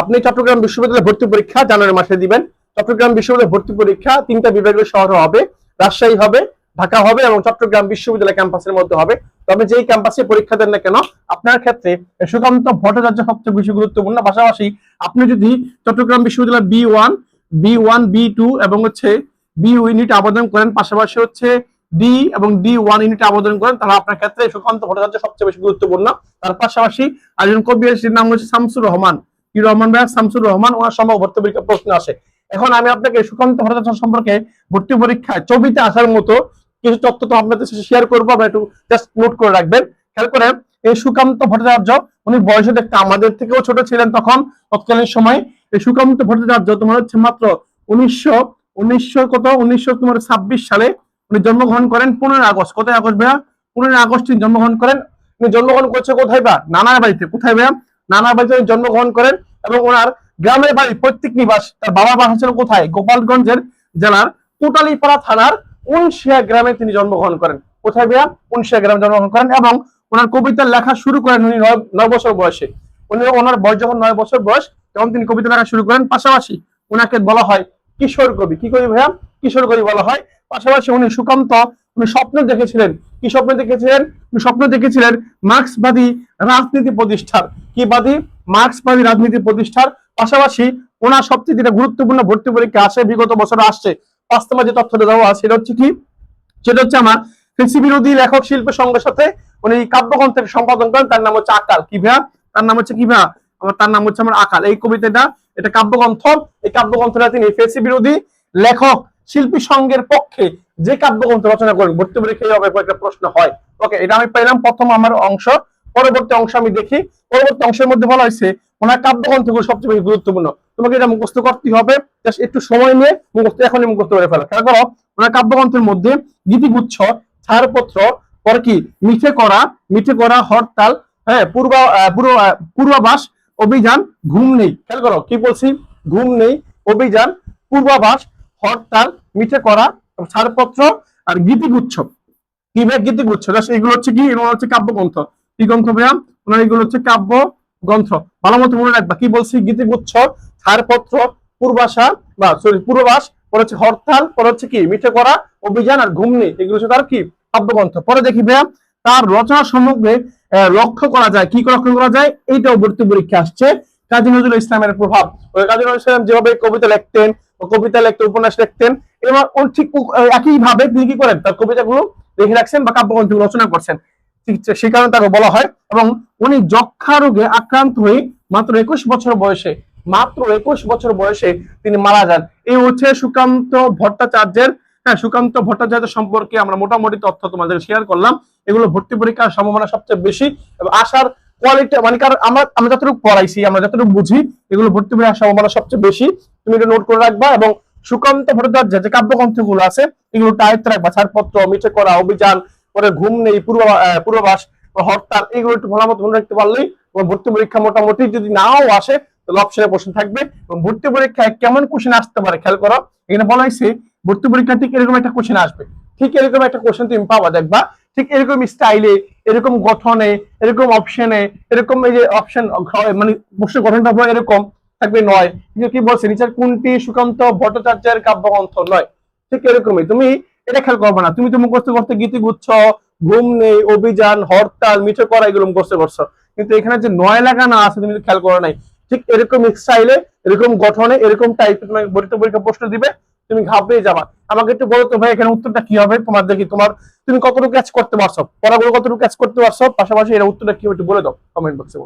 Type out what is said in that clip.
আপনি চট্টগ্রাম বিশ্ববিদ্যালয়ে ভর্তি পরীক্ষা জানুয়ারি মাসে দিবেন। চট্টগ্রাম বিশ্ববিদ্যালয়ে ভর্তি পরীক্ষা তিনটা বিভাগের শহরে হবে, রাজশাহী হবে, ঢাকা হবে এবং চট্টগ্রাম বিশ্ববিদ্যালয় ক্যাম্পাসের মধ্যে হবে। তবে যেই ক্যাম্পাসে পরীক্ষা দেন না কেন, আপনার ক্ষেত্রে সুকান্ত ভট্টাচার্য সবচেয়ে বেশি গুরুত্বপূর্ণ। পাশাপাশি আপনি যদি চট্টগ্রাম বিশ্ববিদ্যালয় B one B one B two এবং হচ্ছে বি ইউনিট আবেদন করেন, পাশাপাশি হচ্ছে ডি এবং ডি ওয়ান ইউনিট আবেদন করেন, তাহলে আপনার ক্ষেত্রে সুকান্ত ভট্টাচার্য সবচেয়ে বেশি গুরুত্বপূর্ণ। তার পাশাপাশি আরেকজন কবি নাম হচ্ছে শামসুর রহমান। কি রহমান ভাই? শামসুর রহমান, ওনার সম্ভব ভর্তি পরীক্ষা প্রশ্ন আসে। এখন আমি আপনাকে সুকান্ত ভট্টাচার্য সম্পর্কে ভর্তি পরীক্ষায় ছবিতে আসার মতো কিছু তথ্য তো আপনাদের সাথে শেয়ার করব, আপনারা একটু জাস্ট নোট করে রাখবেন। খেয়াল করে এই সুকান্ত ভট্টাচার্য উনি বয়সে দেখতে আমাদের থেকেও ছোট ছিলেন তখন, তৎকালীন সময়। এই সুকান্ত ভট্টাচার্য তোমার হচ্ছে মাত্র উনিশশো উনিশশো কত? উনিশশো তোমার ছাব্বিশ সালে উনি জন্মগ্রহণ করেন পনেরোই আগস্ট। কোথায় আগস্ট ভাইয়া? পনেরোই আগস্ট জন্মগ্রহণ করেন। উনি জন্মগ্রহণ করছে কোথায় বা? নানার বাড়িতে। কোথায় ভাইয়া? নানার বাড়িতে জন্মগ্রহণ করেন এবং ওনার গ্রামের বাড়ি পৈতৃক নিবাস তার বাবার বাসা ছিল কোথায়? গোপালগঞ্জের জেলার কোটালীপাড়া থানার উনশিয়া গ্রামে তিনি জন্মগ্রহণ করেন। কোথায় ভাইয়া? উনশিয়া গ্রামে জন্মগ্রহণ করেন এবং ওনার কবিতা লেখা শুরু করেন উনি নয় বছর বয়সে। উনি ওনার বয়স যখন নয় বছর বয়স, তখন তিনি কবিতা লেখা শুরু করেন। পাশাপাশি ওনাকে বলা হয় কিশোর কবি। কি কবি ভাইয়া? কিশোর কবি বলা হয়। পাশাপাশি উনি সুকান্ত, উনি স্বপ্ন দেখেছিলেন কি স্বপ্ন দেখেছিলেন? স্বপ্ন দেখেছিলেন? মার্ক্সবাদী রাজনীতি প্রতিষ্ঠার। কি বাদী? মার্ক্সবাদী রাজনীতি প্রতিষ্ঠার। পাশাপাশি ওনার সবচেয়ে যেটা গুরুত্বপূর্ণ ভর্তি পরীক্ষা আসে, বিগত বছর আসছে। বাস্তবে যে তথ্যটা দেওয়া সেটা হচ্ছে কি? সেটা হচ্ছে আমার কৃষি বিরোধী লেখক শিল্পের সঙ্গে সাথে উনি কাব্যগ্রন্থের সম্পাদন করেন, তার নাম হচ্ছে আকাল। কি ভাইয়া? তার নাম হচ্ছে কি ভাইয়া? আমার, তার নাম হচ্ছে আমার আকাল। এই কবিতাটা, এটা কাব্যগ্রন্থ। এই কাব্যগ্রন্থটা তিনি ফেসি বিরোধী লেখক শিল্পী সংঘের পক্ষে যে কাব্যগ্রন্থ রচনা করেন ভর্তি পরীক্ষায় এইভাবে একটা প্রশ্ন হয়। ওকে এটা আমি পেলাম প্রথম আমার অংশ। পরবর্তী অংশ আমি দেখি। পরবর্তী অংশের মধ্যে বলা হয়েছে, ওনার কাব্যগ্রন্থগুলো সবচেয়ে বেশি গুরুত্বপূর্ণ। তোমাকে এটা মুখস্থ করতে হবে। একটু সময় নিয়ে মুখস্থ, এখনই মুখস্থ করে ফেলা। খেয়াল করো, ওনার কাব্যগ্রন্থের মধ্যে গীতিগুচ্ছ, ছাড়পত্র, পর কি? মিঠে করা মিঠে করা, হরতাল হ্যাঁ পূর্ব পূর্বাভাস, অভিযান, ঘুম নেই। খেয়াল করো, কি বলছি? ঘুম নেই, অভিযান, পূর্বাভাস, হরতাল মিঠে করা ছাড়পত্র আর গীতিগুচ্ছ। কি ভাই গীতিগুচ্ছ? এগুলো হচ্ছে কি? এগুলো হচ্ছে কাব্যগ্রন্থ কি গ্রন্থ ভাইয়া? ওনার এগুলো হচ্ছে কাব্য গ্রন্থ। ভালো মতো মনে রাখবা। কি বলছি? গীতিগুচ্ছ, ছাড়পত্র, পূর্বাশা, বা সরি পূর্বাভাস পরে হচ্ছে হরতাল, পরে হচ্ছে কি? মিঠে করা, অভিযান আর ঘুম নেই এগুলো হচ্ছে তার কি? কাব্যগ্রন্থ পরে দেখি ভাইয়া, তার রচনা সমগ্রে লক্ষ্য করা যায়। কি লক্ষ্য করা যায়? এইটাও ভর্তি পরীক্ষা আসছে। কাজী নজরুল ইসলামের প্রভাব। কাজী নজরুল ইসলাম যেভাবে কবিতা লিখতেন কবিতা লিখতেন উপন্যাস লিখতেন। এবং ঠিক একই ভাবে তিনি কি করেন? তার কবিতাগুলো লিখে রাখছেন বা কাব্যগ্রন্থ রচনা করছেন। সে কারণে তাকে বলা হয় এবং উনি যক্ষা রোগে আক্রান্ত হয়ে মাত্র একুশ বছর বয়সে, মাত্র একুশ বছর বয়সে তিনি মারা যান। এই হচ্ছে সুকান্ত ভট্টাচার্যের হ্যাঁ সুকান্ত ভট্টাচার্য সম্পর্কে আমরা মোটামুটি তথ্য তোমাদের শেয়ার করলাম। এগুলো ভর্তি পরীক্ষার সম্ভাবনা সবচেয়ে বেশি এবং আসার কোয়ালিটি মানে কারণ আমরা আমরা যতটুকু পড়াইছি, আমরা যতটুকু বুঝি, এগুলো ভর্তি পরীক্ষার সম্ভাবনা সবচেয়ে বেশি। তুমি এটা নোট করে রাখবা এবং সুকান্ত ভট্টাচার্য যে কাব্যগ্রন্থগুলো আছে, এগুলো টাইপ রাখবা। ছাড়পত্র, মিঠে করা, অভিযান, পরে ঘুম নেই পূর্ব পূর্বাভাস হরতাল, এগুলো একটু ভালো মতো মনে রাখতে পারলেই ভর্তি পরীক্ষা মোটামুটি যদি নাও আসে, তাহলে অপশনে প্রশ্ন থাকবে। এবং ভর্তি পরীক্ষায় কেমন কোশ্চেন আসতে পারে, খেয়াল করো। এখানে বলা হয়েছে, ভর্তি পরীক্ষা ঠিক এরকম একটা কোশ্চেন আসবে। ঠিক এরকম একটা কোশ্চেন তুমি পাওয়া দেখবা। ঠিক এরকম স্টাইলে এরকম গঠনে, এরকম অপশনে এরকম এই যে অপশন মানে প্রশ্ন গঠনটা হবে এরকম থাকবে নয়। কিন্তু কি বলছে, নিচের কোনটি সুকান্ত ভট্টাচার্যের কাব্যগ্রন্থ নয়? ঠিক এরকমই। তুমি এটা খেয়াল করবে না। তুমি তো মুখস্থ করতে গীতি গুচ্ছ, ঘুম নেই, অভিযান, হরতাল, মিঠে করা এগুলো মুখস্থ করছ। কিন্তু এখানে যে নয় লাগানো আছে, তুমি খেয়াল করো নাই। ঠিক এরকম স্টাইলে এরকম গঠনে, এরকম টাইপের ভর্তি পরীক্ষা প্রশ্ন দিবে। তুমি ঘাবড়ে যাবা। আমাকে একটু বলো তো ভাই, এখানে উত্তরটা কি হবে? তোমার দেখি তোমার, তুমি কতটুকু ক্যাচ করতে পারছ? পড়াগুলো কতটুকু ক্যাচ করতে পারছ? পাশাপাশি এর উত্তরটা কি হবে একটু বলে দাও কমেন্ট বক্সে